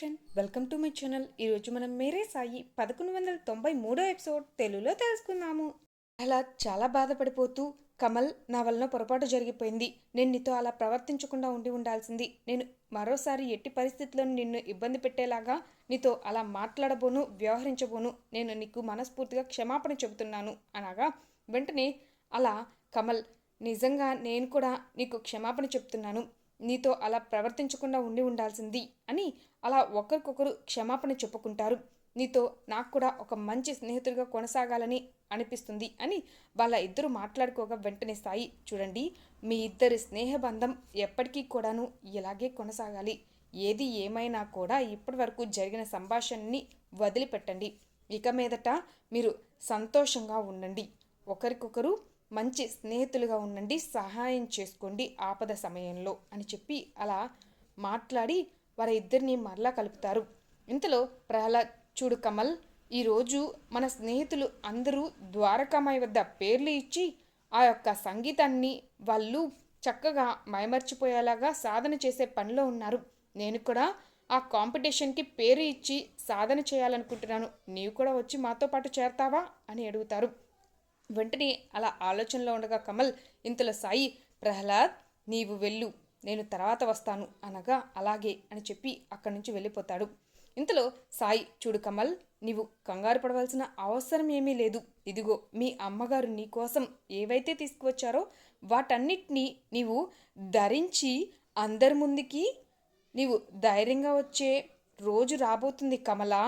Friend welcome to my channel ఈరోజు మనం మేరే సాయి పదకొండు వందల తొంభై మూడో ఎపిసోడ్ తెలుగులో తెలుసుకుందాము. అలా చాలా బాధపడిపోతూ కమల్ నా వలన పొరపాటు జరిగిపోయింది. నేను నీతో అలా ప్రవర్తించకుండా ఉండి ఉండాల్సింది. నేను మరోసారి ఎట్టి పరిస్థితుల్లో నిన్ను ఇబ్బంది పెట్టేలాగా నీతో అలా మాట్లాడబోను వ్యవహరించబోను. నేను నీకు మనస్ఫూర్తిగా క్షమాపణ చెబుతున్నాను. అనగా వెంటనే అలా కమల్ నిజంగా నేను కూడా నీకు క్షమాపణ చెప్తున్నాను. నీతో అలా ప్రవర్తించకుండా ఉండి ఉండాల్సింది అని అలా ఒకరికొకరు క్షమాపణ చెప్పుకుంటారు. నీతో నాకు కూడా ఒక మంచి స్నేహితుడిగా కొనసాగాలని అనిపిస్తుంది అని వాళ్ళ ఇద్దరు మాట్లాడుకోగా వెంటనే స్థాయి చూడండి మీ ఇద్దరి స్నేహబంధం ఎప్పటికీ కూడాను ఇలాగే కొనసాగాలి. ఏది ఏమైనా కూడా ఇప్పటి వరకు జరిగిన సంభాషణని వదిలిపెట్టండి. ఇక మీదట మీరు సంతోషంగా ఉండండి. ఒకరికొకరు మంచి స్నేహితులుగా ఉండండి సహాయం చేసుకోండి ఆపద సమయంలో అని చెప్పి అలా మాట్లాడి వారి ఇద్దరిని మరలా కలుపుతారు. ఇంతలో ప్రహ్లాద్ చూడు కమల్ ఈరోజు మన స్నేహితులు అందరూ ద్వారకామాయి వద్ద పేర్లు ఇచ్చి ఆ యొక్క సంగీతాన్ని వాళ్ళు చక్కగా మైమర్చిపోయేలాగా సాధన చేసే పనిలో ఉన్నారు. నేను కూడా ఆ కాంపిటీషన్కి పేరు ఇచ్చి సాధన చేయాలనుకుంటున్నాను. నీవు కూడా వచ్చి మాతో పాటు చేరతావా? అని అడుగుతారు. వెంటనే అలా ఆలోచనలో ఉండగా కమల్ ఇంతలో సాయి ప్రహ్లాద్ నీవు వెళ్ళు. నేను తర్వాత వస్తాను అనగా అలాగే అని చెప్పి అక్కడి నుంచి వెళ్ళిపోతాడు. ఇంతలో సాయి చూడు కమల్ నీవు కంగారు పడవలసిన అవసరం ఏమీ లేదు. ఇదిగో మీ అమ్మగారు నీ కోసం ఏవైతే తీసుకువచ్చారో వాటన్నిటినీ నీవు ధరించి అందరి ముందుకి నీవు ధైర్యంగా వచ్చే రోజు రాబోతుంది కమలా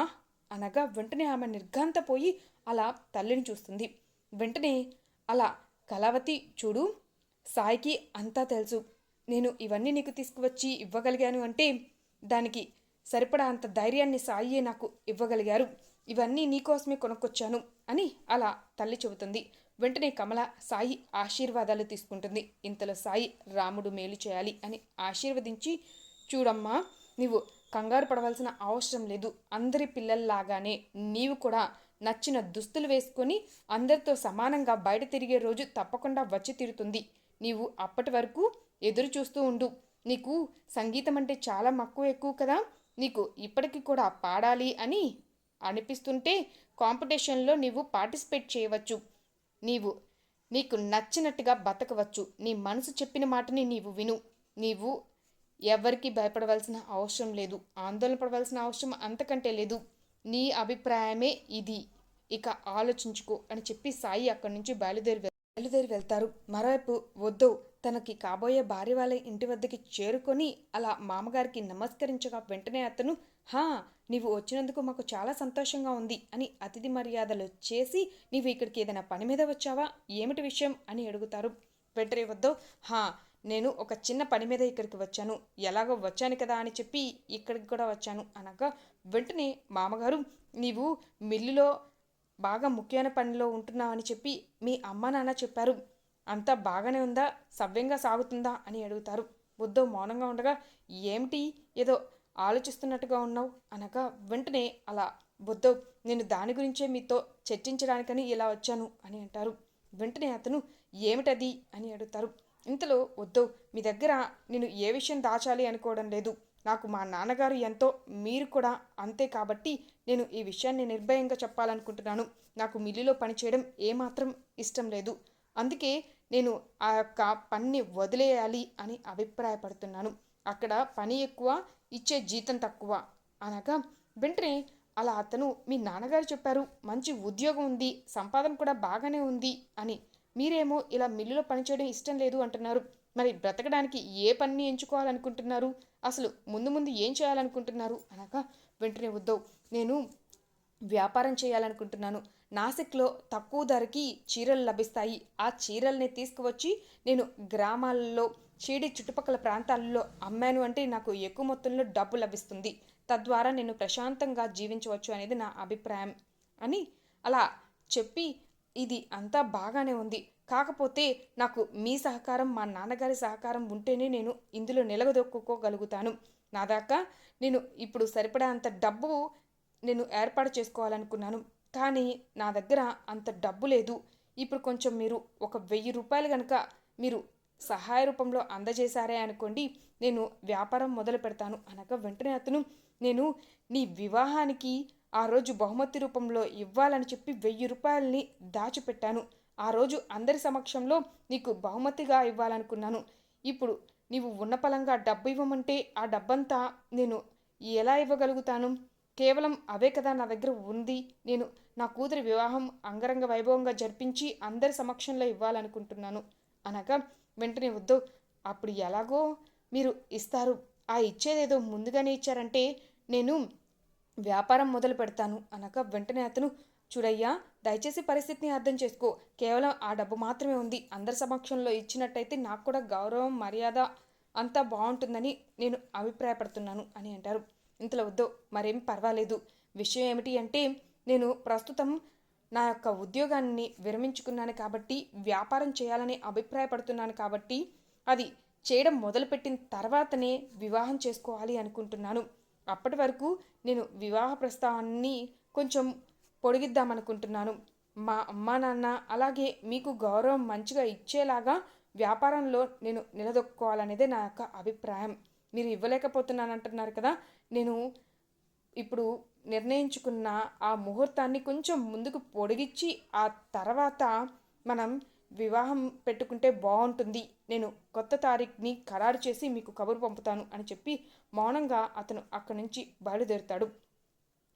అనగా వెంటనే ఆమె నిర్ఘాంతపోయి అలా తల్లిని చూస్తుంది. వెంటనే అలా కళావతి చూడు సాయికి అంతా తెలుసు. నేను ఇవన్నీ నీకు తీసుకువచ్చి ఇవ్వగలిగాను అంటే దానికి సరిపడా అంత ధైర్యాన్ని సాయియే నాకు ఇవ్వగలిగారు. ఇవన్నీ నీకోసమే కొనుక్కొచ్చాను అని అలా తల్లి చెబుతుంది. వెంటనే కమల సాయి ఆశీర్వాదాలు తీసుకుంటుంది. ఇంతలో సాయి రాముడు మేలు చేయాలి అని ఆశీర్వదించి చూడమ్మా నీవు కంగారు పడవలసిన అవసరం లేదు. అందరి పిల్లల్లాగానే నీవు కూడా నచ్చిన దుస్తులు వేసుకొని అందరితో సమానంగా బయట తిరిగే రోజు తప్పకుండా వచ్చి తీరుతుంది. నీవు అప్పటి వరకు ఎదురు చూస్తూ ఉండు. నీకు సంగీతం అంటే చాలా మక్కువ ఎక్కువ కదా. నీకు ఇప్పటికీ కూడా పాడాలి అని అనిపిస్తుంటే కాంపిటీషన్లో నీవు పార్టిసిపేట్ చేయవచ్చు. నీవు నీకు నచ్చినట్టుగా బతకవచ్చు. నీ మనసు చెప్పిన మాటని నీవు విను. నీవు ఎవరికి భయపడవలసిన అవసరం లేదు. ఆందోళన పడవలసిన అవసరం అంతకంటే లేదు. నీ అభిప్రాయమే ఇది. ఇక ఆలోచించుకో అని చెప్పి సాయి అక్కడి నుంచి బయలుదేరి బయలుదేరి వెళ్తారు. మరోవైపు వద్దు తనకి కాబోయే భార్య వాళ్ళ ఇంటి వద్దకి చేరుకొని అలా మామగారికి నమస్కరించగా వెంటనే అతను హా నీవు వచ్చినందుకు మాకు చాలా సంతోషంగా ఉంది అని అతిథి మర్యాదలు చేసి నీవు ఇక్కడికి ఏదైనా పని మీద వచ్చావా? ఏమిటి విషయం? అని అడుగుతారు. వెంటనే వద్దు. హా నేను ఒక చిన్న పని మీద ఇక్కడికి వచ్చాను. ఎలాగో వచ్చాను కదా అని చెప్పి ఇక్కడికి కూడా వచ్చాను అనగా వెంటనే మామగారు నీవు మిల్లులో బాగా ముఖ్యమైన పనిలో ఉంటున్నావని చెప్పి మీ అమ్మ నాన్న చెప్పారు. అంతా బాగానే ఉందా? సవ్యంగా సాగుతుందా? అని అడుగుతారు. బుద్ధో మౌనంగా ఉండగా ఏమిటి? ఏదో ఆలోచిస్తున్నట్టుగా ఉన్నావు? అనగా వెంటనే అలా బుద్ధో నేను దాని గురించే మీతో చర్చించడానికని ఇలా వచ్చాను అని అంటారు. వెంటనే అతను ఏమిటది? అని అడుగుతారు. ఇంతలో వద్దు మీ దగ్గర నేను ఏ విషయం దాచాలి అనుకోవడం లేదు. నాకు మా నాన్నగారు ఎంతో మీరు కూడా అంతే కాబట్టి నేను ఈ విషయాన్ని నిర్భయంగా చెప్పాలనుకుంటున్నాను. నాకు మిల్లులో పనిచేయడం ఏమాత్రం ఇష్టం లేదు. అందుకే నేను ఆ యొక్క పనిని వదిలేయాలి అని అభిప్రాయపడుతున్నాను. అక్కడ పని ఎక్కువ ఇచ్చే జీతం తక్కువ. అనగా వెంటనే అలా అతను మీ నాన్నగారు చెప్పారు. మంచి ఉద్యోగం ఉంది సంపాదన కూడా బాగానే ఉంది అని మీరేమో ఇలా మిల్లులో పనిచేయడం ఇష్టం లేదు అంటున్నారు. మరి బ్రతకడానికి ఏ పనిని ఎంచుకోవాలనుకుంటున్నారు? అసలు ముందు ముందు ఏం చేయాలనుకుంటున్నారు? అనగా వెంటనే ఉద్దవ్ నేను వ్యాపారం చేయాలనుకుంటున్నాను. నాసిక్లో తక్కువ ధరకి చీరలు లభిస్తాయి. ఆ చీరల్ని తీసుకువచ్చి నేను గ్రామాల్లో షీడి చుట్టుపక్కల ప్రాంతాలలో అమ్మాను అంటే నాకు ఎక్కువ మొత్తంలో డబ్బు లభిస్తుంది. తద్వారా నేను ప్రశాంతంగా జీవించవచ్చు అనేది నా అభిప్రాయం. అని అలా చెప్పి ఇది అంతా బాగానే ఉంది. కాకపోతే నాకు మీ సహకారం మా నాన్నగారి సహకారం ఉంటేనే నేను ఇందులో నిలగదొక్కుకోగలుగుతాను నా దాకా నేను ఇప్పుడు సరిపడా అంత డబ్బు నేను ఏర్పాటు చేసుకోవాలనుకున్నాను. కానీ నా దగ్గర అంత డబ్బు లేదు. ఇప్పుడు కొంచెం మీరు ఒక వెయ్యి రూపాయలు కనుక మీరు సహాయ రూపంలో అందజేశారే అనుకోండి నేను వ్యాపారం మొదలు పెడతాను అనగా వెంటనే అతను నేను నీ వివాహానికి ఆ రోజు బహుమతి రూపంలో ఇవ్వాలని చెప్పి వెయ్యి రూపాయలని దాచిపెట్టాను. ఆ రోజు అందరి సమక్షంలో నీకు బహుమతిగా ఇవ్వాలనుకున్నాను. ఇప్పుడు నీవు ఉన్న పలంగా డబ్బు ఇవ్వమంటే ఆ డబ్బంతా నేను ఎలా ఇవ్వగలుగుతాను? కేవలం అవే కదా నా దగ్గర ఉంది. నేను నా కూతురి వివాహం అంగరంగ వైభవంగా జరిపించి అందరి సమక్షంలో ఇవ్వాలనుకుంటున్నాను. అనగా వెంటనే వద్దు. అప్పుడు ఎలాగో మీరు ఇస్తారు. ఆ ఇచ్చేదేదో ముందుగానే ఇచ్చారంటే నేను వ్యాపారం మొదలు పెడతాను అనగా వెంటనే అతను చూడయ్యా దయచేసి పరిస్థితిని అర్థం చేసుకో. కేవలం ఆ డబ్బు మాత్రమే ఉంది. అందరి సమక్షంలో ఇచ్చినట్టయితే నాకు కూడా గౌరవం మర్యాద అంతా బాగుంటుందని నేను అభిప్రాయపడుతున్నాను అని అంటారు. ఇంతలో వద్దు మరేం పర్వాలేదు. విషయం ఏమిటి అంటే నేను ప్రస్తుతం నా యొక్క ఉద్యోగాన్ని విరమించుకున్నాను కాబట్టి వ్యాపారం చేయాలని అభిప్రాయపడుతున్నాను కాబట్టి అది చేయడం మొదలుపెట్టిన తర్వాతనే వివాహం చేసుకోవాలి అనుకుంటున్నాను. అప్పటి వరకు నేను వివాహ ప్రస్తావాన్ని కొంచెం పొడిగిద్దామనుకుంటున్నాను. మా అమ్మా నాన్న అలాగే మీకు గౌరవం మంచిగా ఇచ్చేలాగా వ్యాపారంలో నేను నిలదొక్కుకోవాలనేదే నా యొక్క అభిప్రాయం. మీరు ఇవ్వలేకపోతున్నానంటున్నారు కదా నేను ఇప్పుడు నిర్ణయించుకున్న ఆ ముహూర్తాన్ని కొంచెం ముందుకు పొడిగించి ఆ తర్వాత మనం వివాహం పెట్టుకుంటే బాగుంటుంది. నేను కొత్త తారీఖుని ఖరారు చేసి మీకు కబురు పంపుతాను అని చెప్పి మౌనంగా అతను అక్కడి నుంచి బయలుదేరుతాడు.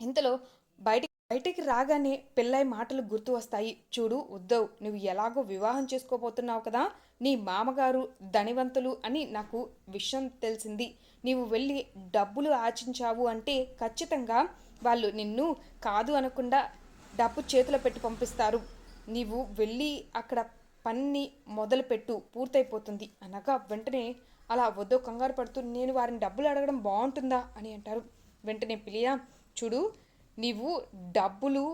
ఇంతలో బయట బయటికి రాగానే పెళ్ళై మాటలు గుర్తు వస్తాయి. చూడు ఉద్దవ్ నువ్వు ఎలాగో వివాహం చేసుకోబోతున్నావు కదా? నీ మామగారు ధనివంతులు అని నాకు విషయం తెలిసింది. నీవు వెళ్ళి డబ్బులు ఆచించావు అంటే ఖచ్చితంగా వాళ్ళు నిన్ను కాదు అనకుండా డబ్బు చేతిలో పెట్టి పంపిస్తారు. నీవు వెళ్ళి అక్కడ పనిని మొదలుపెట్టు పూర్తయిపోతుంది. అనగా వెంటనే అలా వద్దో కంగారు పడుతూ నేను వారిని డబ్బులు అడగడం బాగుంటుందా అని అంటారు. వెంటనే పిలియా చూడు నీవు డబ్బులు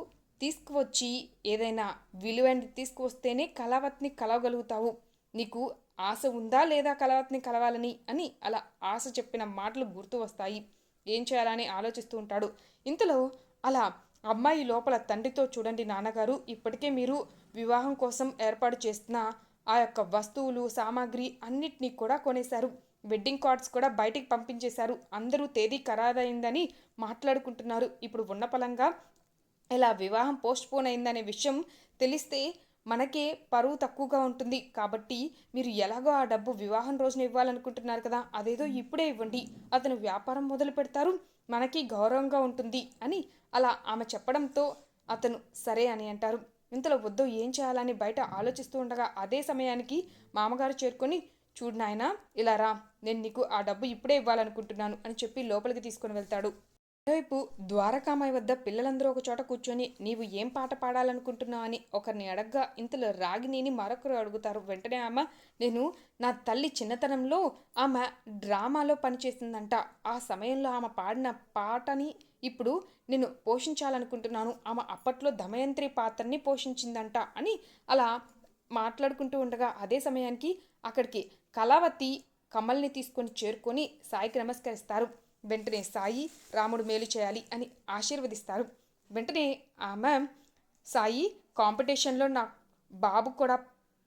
తీసుకువచ్చి ఏదైనా విలువైనది తీసుకువస్తేనే కళావత్ని కలవగలుగుతావు. నీకు ఆశ ఉందా లేదా కళావతిని కలవాలని అని అలా ఆశ చెప్పిన మాటలు గుర్తు వస్తాయి. ఏం చేయాలని ఆలోచిస్తూ ఉంటాడు. ఇంతలో అలా అమ్మాయి లోపల తండ్రితో చూడండి నాన్నగారు ఇప్పటికే మీరు వివాహం కోసం ఏర్పాటు చేస్తున్న ఆ యొక్క వస్తువులు సామాగ్రి అన్నిటినీ కూడా కొనేశారు. వెడ్డింగ్ కార్డ్స్ కూడా బయటికి పంపించేశారు. అందరూ తేదీ ఖరారైందని మాట్లాడుకుంటున్నారు. ఇప్పుడు ఉన్న పలంగా ఇలా వివాహం పోస్ట్ పోన్ అయిందనే విషయం తెలిస్తే మనకే పరువు తక్కువగా ఉంటుంది. కాబట్టి మీరు ఎలాగో ఆ డబ్బు వివాహం రోజున ఇవ్వాలనుకుంటున్నారు కదా అదేదో ఇప్పుడే ఇవ్వండి. అతను వ్యాపారం మొదలు పెడతారు. మనకి గౌరవంగా ఉంటుంది అని అలా ఆమె చెప్పడంతో అతను సరే అని అంటారు. ఇంతలో వద్దు ఏం చేయాలని బయట ఆలోచిస్తూ ఉండగా అదే సమయానికి మామగారు చేరుకొని చూడు నాయనా ఇలా రా నేను నీకు ఆ డబ్బు ఇప్పుడే ఇవ్వాలనుకుంటున్నాను అని చెప్పి లోపలికి తీసుకుని వెళ్తాడు. మరోవైపు ద్వారకామాయి వద్ద పిల్లలందరూ ఒక చోట కూర్చొని నీవు ఏం పాట పాడాలనుకుంటున్నావు అని ఒకరిని అడగ్గా ఇంతలో రాగిణిని మరొకరు అడుగుతారు వెంటనే ఆమె నేను నా తల్లి చిన్నతనంలో ఆమె డ్రామాలో పనిచేసిందంట. ఆ సమయంలో ఆమె పాడిన పాటని ఇప్పుడు నేను పోషించాలనుకుంటున్నాను ఆమె అప్పట్లో దమయంత్రి పాత్రని పోషించిందంట అని అలా మాట్లాడుకుంటూ ఉండగా అదే సమయానికి అక్కడికి కళావతి కమల్ని తీసుకొని చేరుకొని సాయికి నమస్కరిస్తారు. వెంటనే సాయి రాముడు మేలు చేయాలి అని ఆశీర్వదిస్తారు. వెంటనే ఆమె సాయి కాంపిటీషన్లో నా బాబు కూడా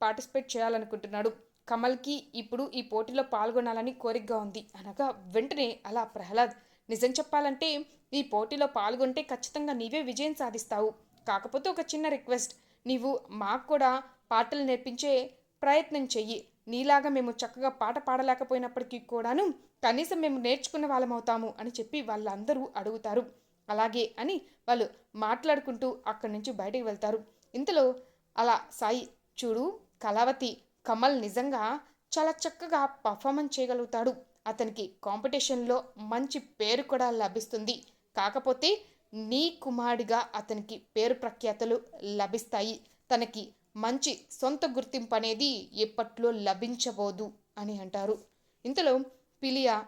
పార్టిసిపేట్ చేయాలనుకుంటున్నాడు. కమల్కి ఇప్పుడు ఈ పోటీలో పాల్గొనాలని కోరికగా ఉంది అనగా వెంటనే అలా ప్రహ్లాద్ నిజం చెప్పాలంటే ఈ పోటీలో పాల్గొంటే ఖచ్చితంగా నీవే విజయం సాధిస్తావు. కాకపోతే ఒక చిన్న రిక్వెస్ట్. నీవు మాకు కూడా పాటలు నేర్పించే ప్రయత్నం చెయ్యి. నీలాగా మేము చక్కగా పాట పాడలేకపోయినప్పటికీ కూడాను కనీసం మేము నేర్చుకున్న వాళ్ళం అవుతాము అని చెప్పి వాళ్ళందరూ అడుగుతారు. అలాగే అని వాళ్ళు మాట్లాడుకుంటూ అక్కడి నుంచి బయటకు వెళ్తారు. ఇంతలో అలా సాయి చూడు కళావతి కమల్ నిజంగా చాలా చక్కగా పర్ఫార్మెన్స్ చేయగలుగుతాడు. అతనికి కాంపిటీషన్లో మంచి పేరు కూడా లభిస్తుంది. కాకపోతే నీ కుమారుడిగా అతనికి పేరు ప్రఖ్యాతలు లభిస్తాయి. తనకి మంచి సొంత గుర్తింపు అనేది ఎప్పట్లో లభించబోదు అని అంటారు. ఇంతలో పిలియా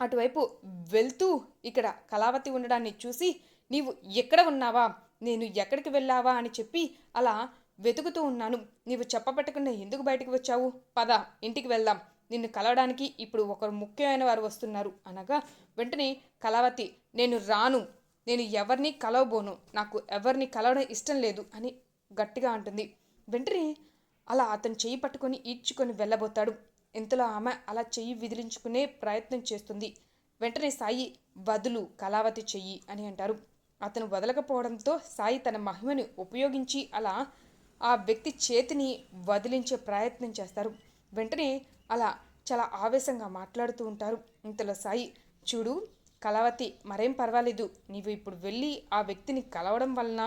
అటువైపు వెళ్తూ ఇక్కడ కళావతి ఉండడాన్ని చూసి నీవు ఎక్కడ ఉన్నావా? నేను ఎక్కడికి వెళ్ళావా? అని చెప్పి అలా వెతుకుతూ ఉన్నాను. నీవు చెప్పబెట్టకుండా ఎందుకు బయటకు వచ్చావు? పద ఇంటికి వెళ్దాం. నిన్ను కలవడానికి ఇప్పుడు ఒకరు ముఖ్యమైన వారు వస్తున్నారు. అనగా వెంటనే కళావతి నేను రాను. నేను ఎవరిని కలవబోను. నాకు ఎవరిని కలవడం ఇష్టం లేదు అని గట్టిగా అంటుంది. వెంటనే అలా అతను చెయ్యి పట్టుకొని ఈడ్చుకొని వెళ్ళబోతాడు. ఇంతలో ఆమె అలా చెయ్యి విదిలించుకునే ప్రయత్నం చేస్తుంది. వెంటనే సాయి వదులు కళావతి చెయ్యి అని అంటారు. అతను వదలకపోవడంతో సాయి తన మహిమని ఉపయోగించి అలా ఆ వ్యక్తి చేతిని వదిలించే ప్రయత్నం చేస్తారు. వెంటనే అలా చాలా ఆవేశంగా మాట్లాడుతూ ఉంటారు. ఇంతలో సాయి చూడు కళావతి మరేం పర్వాలేదు. నీవు ఇప్పుడు వెళ్ళి ఆ వ్యక్తిని కలవడం వలన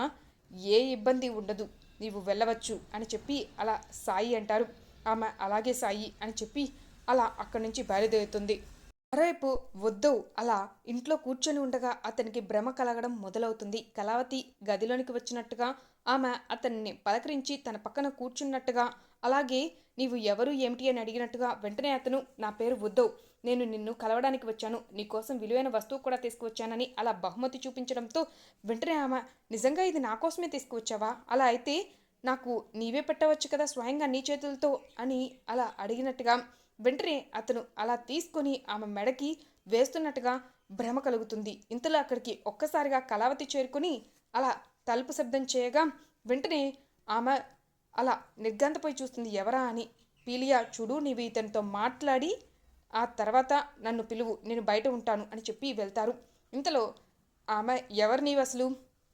ఏ ఇబ్బంది ఉండదు. నీవు వెళ్ళవచ్చు అని చెప్పి అలా సాయి అంటారు. ఆమె అలాగే సాయి అని చెప్పి అలా అక్కడి నుంచి బయలుదేరుతుంది. మరోవైపు వద్దు అలా ఇంట్లో కూర్చొని ఉండగా అతనికి భ్రమ కలగడం మొదలవుతుంది. కళావతి గదిలోనికి వచ్చినట్టుగా ఆమె అతన్ని పలకరించి తన పక్కన కూర్చున్నట్టుగా అలాగే నీవు ఎవరు ఏమిటి అని అడిగినట్టుగా వెంటనే అతను నా పేరు ఉద్దవ్ నేను నిన్ను కలవడానికి వచ్చాను. నీకోసం విలువైన వస్తువు కూడా తీసుకువచ్చానని అలా బహుమతి చూపించడంతో వెంటనే ఆమె నిజంగా ఇది నా కోసమే తీసుకువచ్చావా? అలా అయితే నాకు నీవే పెట్టవచ్చు కదా స్వయంగా నీ చేతులతో అని అలా అడిగినట్టుగా వెంటనే అతను అలా తీసుకొని ఆమె మెడకి వేస్తున్నట్టుగా భ్రమ కలుగుతుంది. ఇంతలో అక్కడికి ఒక్కసారిగా కళావతి చేరుకుని అలా తలుపు శబ్దం చేయగా వెంటనే ఆమె అలా నిర్గంతపోయి చూస్తుంది. ఎవరా అని? పీలియా చూడు నీవి ఇతనితో మాట్లాడి ఆ తర్వాత నన్ను పిలువు నేను బయట ఉంటాను అని చెప్పి వెళ్తారు. ఇంతలో ఆమె ఎవరు నీవు అసలు?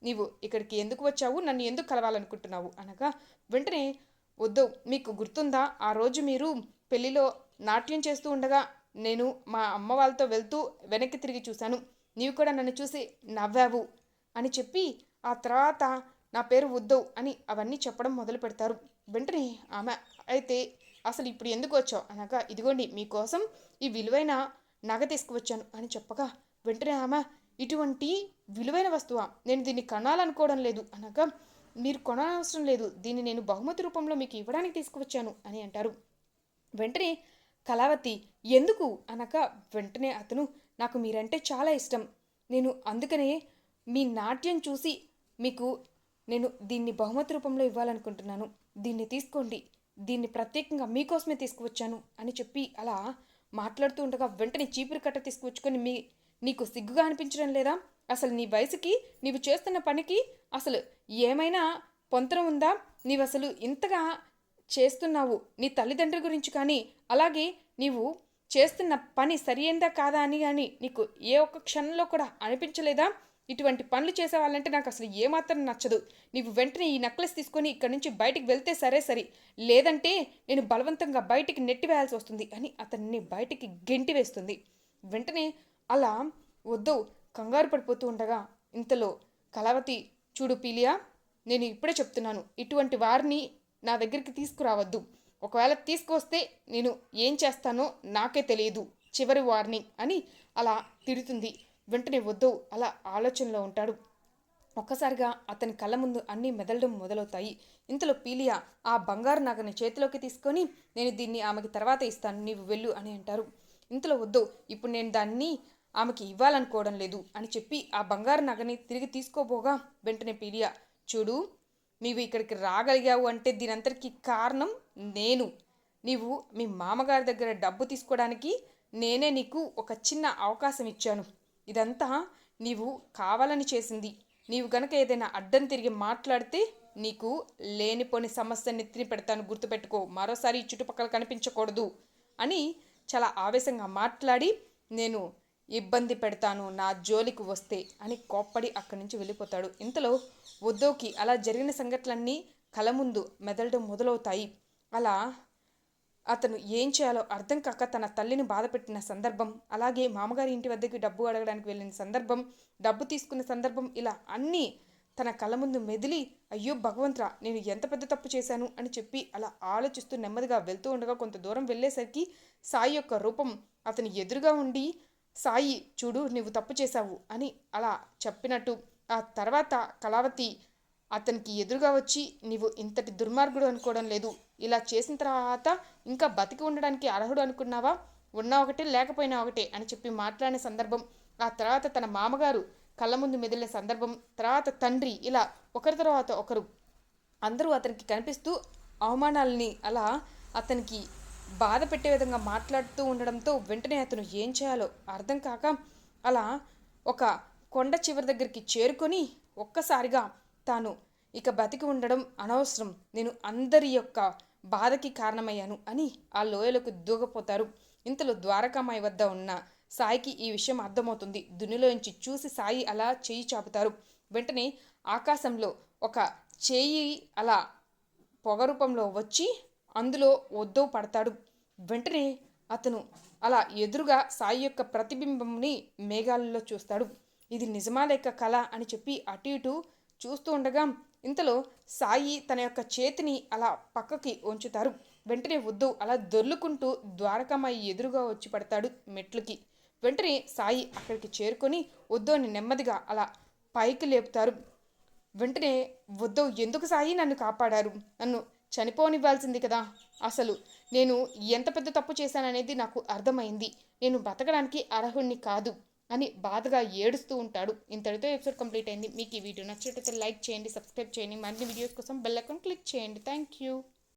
నీవు ఇక్కడికి ఎందుకు వచ్చావు? నన్ను ఎందుకు కలవాలనుకుంటున్నావు? అనగా వెంటనే వద్దు మీకు గుర్తుందా? ఆ రోజు మీరు పెళ్ళిలో నాట్యం చేస్తూ ఉండగా నేను మా అమ్మ వాళ్ళతో వెళ్తూ వెనక్కి తిరిగి చూశాను. నీవు కూడా నన్ను చూసి నవ్వావు అని చెప్పి ఆ తర్వాత నా పేరు ఉద్దవ్ అని అవన్నీ చెప్పడం మొదలు పెడతారు. వెంటనే ఆమె అయితే అసలు ఇప్పుడు ఎందుకు వచ్చావు? అనగా ఇదిగోండి మీకోసం ఈ విలువైన నగ తీసుకువచ్చాను అని చెప్పగా వెంటనే ఆమె ఇటువంటి విలువైన వస్తువా? నేను దీన్ని కొనాలనుకోవడం లేదు. అనగా మీరు కొనవసరం లేదు. దీన్ని నేను బహుమతి రూపంలో మీకు ఇవ్వడానికి తీసుకువచ్చాను అని అంటారు. వెంటనే కళావతి ఎందుకు? అనగా వెంటనే అతను నాకు మీరంటే చాలా ఇష్టం. నేను అందుకనే మీ నాట్యం చూసి మీకు నేను దీన్ని బహుమతి రూపంలో ఇవ్వాలనుకుంటున్నాను. దీన్ని తీసుకోండి. దీన్ని ప్రత్యేకంగా మీకోసమే తీసుకువచ్చాను అని చెప్పి అలా మాట్లాడుతూ ఉండగా వెంటనే చీపురు కట్ట తీసుకువచ్చుకొని మీ నీకు సిగ్గుగా అనిపించడం లేదా? అసలు నీ వయసుకి నీవు చేస్తున్న పనికి అసలు ఏమైనా పొంతన ఉందా? నీవు అసలు ఇంతగా చేస్తున్నావు నీ తల్లిదండ్రుల గురించి కానీ అలాగే నీవు చేస్తున్న పని సరియైందా కాదా అని కానీ నీకు ఏ ఒక్క క్షణంలో కూడా అనిపించలేదా? ఇటువంటి పనులు చేసే వాళ్ళంటే నాకు అసలు ఏమాత్రం నచ్చదు. నీవు వెంటనే ఈ నెక్లెస్ తీసుకొని ఇక్కడి నుంచి బయటికి వెళ్తే సరే సరి. లేదంటే నేను బలవంతంగా బయటికి నెట్టి వేయాల్సి వస్తుంది అని అతన్ని బయటికి గెంటి వేస్తుంది. వెంటనే అలా వద్దు కంగారు పడిపోతూ ఉండగా ఇంతలో కళావతి చూడు పీలియా నేను ఇప్పుడే చెప్తున్నాను. ఇటువంటి వారిని నా దగ్గరికి తీసుకురావద్దు. ఒకవేళ తీసుకొస్తే నేను ఏం చేస్తానో నాకే తెలియదు. చివరి వార్నింగ్ అని అలా తిడుతుంది. వెంటనే వద్దు అలా ఆలోచనలో ఉంటాడు. ఒక్కసారిగా అతని కళ్ళ ముందు అన్నీ మెదలడం మొదలవుతాయి. ఇంతలో పీలియా ఆ బంగారు నగని చేతిలోకి తీసుకొని నేను దీన్ని ఆమెకి తర్వాత ఇస్తాను నీవు వెళ్ళు అని అంటారు. ఇంతలో వద్దు ఇప్పుడు నేను దాన్ని ఆమెకి ఇవ్వాలనుకోవడం లేదు అని చెప్పి ఆ బంగారు నగని తిరిగి తీసుకోబోగా వెంటనే పీలియా చూడు నీవు ఇక్కడికి రాగలిగావు అంటే దీనంతటికి కారణం నేను. నీవు మీ మామగారి దగ్గర డబ్బు తీసుకోవడానికి నేనే నీకు ఒక చిన్న అవకాశం ఇచ్చాను. ఇదంతా నీవు కావాలని చేసింది. నీవు గనక ఏదైనా అడ్డం తిరిగి మాట్లాడితే నీకు లేనిపోని సమస్య నెత్తిని పెడతాను గుర్తుపెట్టుకో. మరోసారి ఈ చుట్టుపక్కల కనిపించకూడదు అని చాలా ఆవేశంగా మాట్లాడి నేను ఇబ్బంది పెడతాను నా జోలికి వస్తే అని కోప్పడి అక్కడి నుంచి వెళ్ళిపోతాడు. ఇంతలో ఉద్దోకి అలా జరిగిన సంఘటనలన్నీ కల ముందు మెదలడం మొదలవుతాయి. అలా అతను ఏం చేయాలో అర్థం కాక తన తల్లిని బాధపెట్టిన సందర్భం అలాగే మామగారి ఇంటి వద్దకి డబ్బు అడగడానికి వెళ్ళిన సందర్భం డబ్బు తీసుకున్న సందర్భం ఇలా అన్నీ తన కళ్ళ ముందు మెదిలి అయ్యో భగవంతురా నేను ఎంత పెద్ద తప్పు చేశాను? అని చెప్పి అలా ఆలోచిస్తూ నెమ్మదిగా వెళ్తూ ఉండగా కొంత దూరం వెళ్ళేసరికి సాయి యొక్క రూపం అతని ఎదురుగా ఉండి సాయి చూడు నువ్వు తప్పు చేశావు అని అలా చెప్పినట్టు. ఆ తర్వాత కళావతి అతనికి ఎదురుగా వచ్చి నీవు ఇంతటి దుర్మార్గుడు అనుకోవడం లేదు. ఇలా చేసిన తర్వాత ఇంకా బతికి ఉండడానికి అర్హుడు అనుకున్నావా? ఉన్నా ఒకటే లేకపోయినా ఒకటే అని చెప్పి మాట్లాడిన సందర్భం. ఆ తర్వాత తన మామగారు కళ్ళ ముందు మెదిలిన సందర్భం. తర్వాత తండ్రి ఇలా ఒకరి తర్వాత ఒకరు అందరూ అతనికి కనిపిస్తూ అవమానాలని అలా అతనికి బాధ పెట్టే విధంగా మాట్లాడుతూ ఉండడంతో వెంటనే అతను ఏం చేయాలో అర్థం కాక అలా ఒక కొండ చివరి దగ్గరికి చేరుకొని ఒక్కసారిగా తాను ఇక బతికి ఉండడం అనవసరం. నేను అందరి యొక్క బాధకి కారణమయ్యాను అని ఆ లోయలకు దూగపోతారు ఇంతలో ద్వారకామాయి వద్ద ఉన్న సాయికి ఈ విషయం అర్థమవుతుంది. దునిలోంచి చూసి సాయి అలా చేయి చాపుతారు. వెంటనే ఆకాశంలో ఒక చేయి అలా పొగ రూపంలో వచ్చి అందులో వద్దో పడతాడు. వెంటనే అతను అలా ఎదురుగా సాయి యొక్క ప్రతిబింబంని మేఘాలలో చూస్తాడు. ఇది నిజమా లేక కళ అని చెప్పి అటు ఇటు చూస్తూ ఉండగా ఇంతలో సాయి తన యొక్క చేతిని అలా పక్కకి ఉంచుతారు. వెంటనే వద్దు అలా దొర్లుకుంటూ ద్వారకామాయి ఎదురుగా వచ్చి పడతాడు మెట్లకి. వెంటనే సాయి అక్కడికి చేరుకొని ఉద్దోని నెమ్మదిగా అలా పైకి లేపుతారు. వెంటనే వద్దు ఎందుకు సాయి నన్ను కాపాడారు? నన్ను చనిపోనివ్వాల్సింది కదా. అసలు నేను ఎంత పెద్ద తప్పు చేశాననేది నాకు అర్థమైంది. నేను బతకడానికి అర్హుణ్ణి కాదు. అని బాధగా ఏడుస్తూ ఉంటాడు. ఇంతటితో ఎపిసోడ్ కంప్లీట్ అయింది. మీకు ఈ వీడియో నచ్చినట్లయితే లైక్ చేయండి సబ్స్క్రైబ్ చేయండి. మరిన్ని వీడియోస్ కోసం బెల్ ఐకాన్ క్లిక్ చేయండి. Thank you